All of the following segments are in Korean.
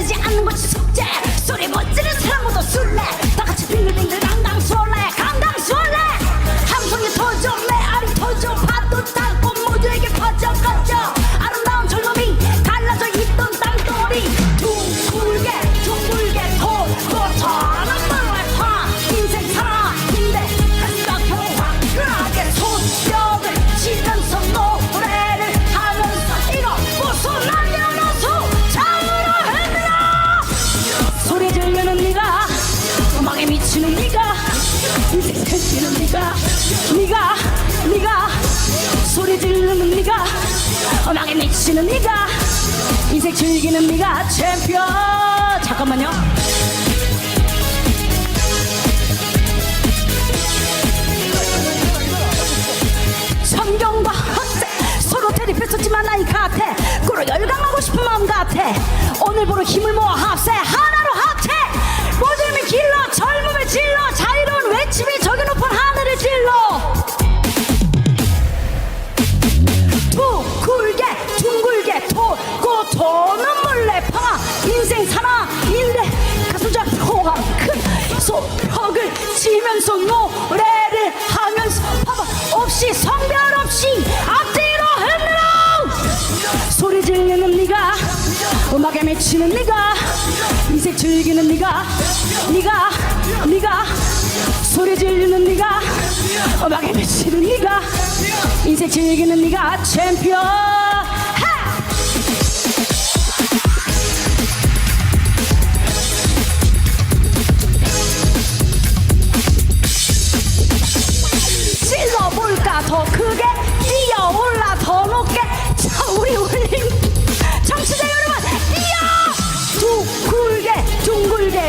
평가르지 않는 것이 숙제 소리 멋지는 사람 모두 술래 펼치는 네가 네가 네가. 소리 지르는 네가 음악에 미치는 네가. 인생 즐기는 네가 챔피언. 잠깐만요. 성경과 학생 서로 대립했었지만 나이 같아. 꾸로 열강하고 싶은 마음 같아. 오늘부로 힘을 모아 합세 치면서 노래를 하면서 봐봐. 없이 성별 없이 앞뒤로 흔들어. 소리 지르는 네가 음악에 미치는 네가 인생 즐기는 네가 네가 네가. 소리 지르는 네가 음악에 미치는 네가 인생 즐기는 네가 챔피언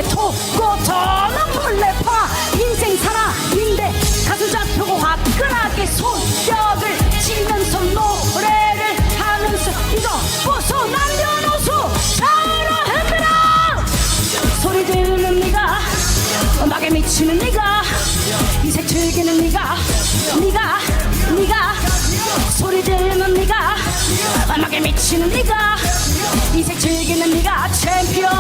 둥글게 돕고 저는 물레파. 인생 살아 인데 가슴 잡히고 화끈하게. 손뼉을 치면서 노래를 하면서 이거 보소. 남녀노소 흔들어. 소리 지르는 네가 음악에 미치는 네가 인생 즐기는 네가 네가 네가. 소리 지르는 네가 음악에 미치는 네가 인생 즐기는 네가 챔피언